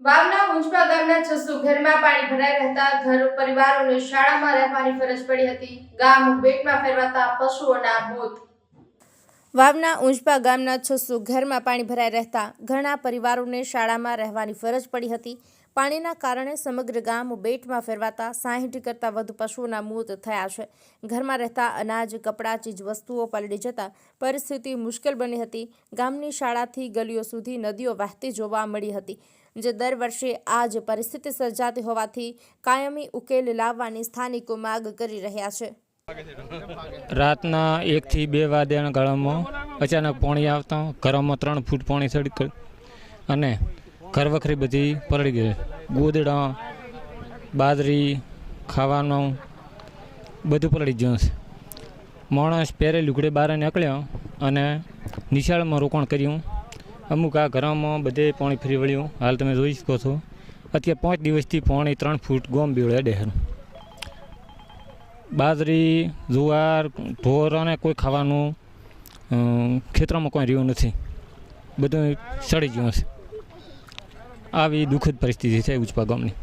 વાવના ઉંચપા ગામના છસો ઘરમાં પાણી ભરાઈ રહેતા ઘર પરિવારોને શાળામાં રહેવાની ફરજ પડી હતી. ગામ બેટમાં ફેરવાતા પશુઓના મોત વાવના ઉંચપા ગામના છસો ઘરમાં પાણી ભરાઈ રહેતા ઘણા પરિવારોને શાળામાં રહેવાની ફરજ પડી હતી. પાણીના કારણે સમગ્ર ગામ બેટમાં ફેરવાતા સાહીઠ કરતાં વધુ પશુઓના મોત થયા છે. ઘરમાં રહેતા અનાજ, કપડાં, ચીજ વસ્તુઓ પલળી જતા પરિસ્થિતિ મુશ્કેલ બની હતી. ગામની શાળાથી ગલીઓ સુધી નદીઓ વહેતી જોવા મળી હતી, જે દર વર્ષે આ જ પરિસ્થિતિ સર્જાતી હોવાથી કાયમી ઉકેલ લાવવાની સ્થાનિકો માગ કરી રહ્યા છે. રાતના એકથી બે વાગ્યાના ગાળામાં અચાનક પાણી આવતા, ઘરમાં ત્રણ ફૂટ પાણી સડી અને ઘર વખરી બધી પલળી ગઈ. ગોદડા, બાજરી, ખાવાનું બધું પલળી ગયું છે. માણસ પહેરે લુગડે બહાર નીકળ્યો અને નિશાળમાં રોકાણ કર્યું. અમુક આ ઘરમાં બધે પાણી ફરી વળ્યું. હાલ તમે જોઈ શકો છો. અત્યારે પાંચ દિવસથી પાણી ત્રણ ફૂટ ગોમ બીવડે ડહેર બાજરી, જુવાર, ઢોર અને કોઈ ખાવાનું ખેતરમાં કોઈ રહ્યું નથી. બધું સડી ગયું છે આવી દુઃખદ પરિસ્થિતિ છે ઉચપા ગામની.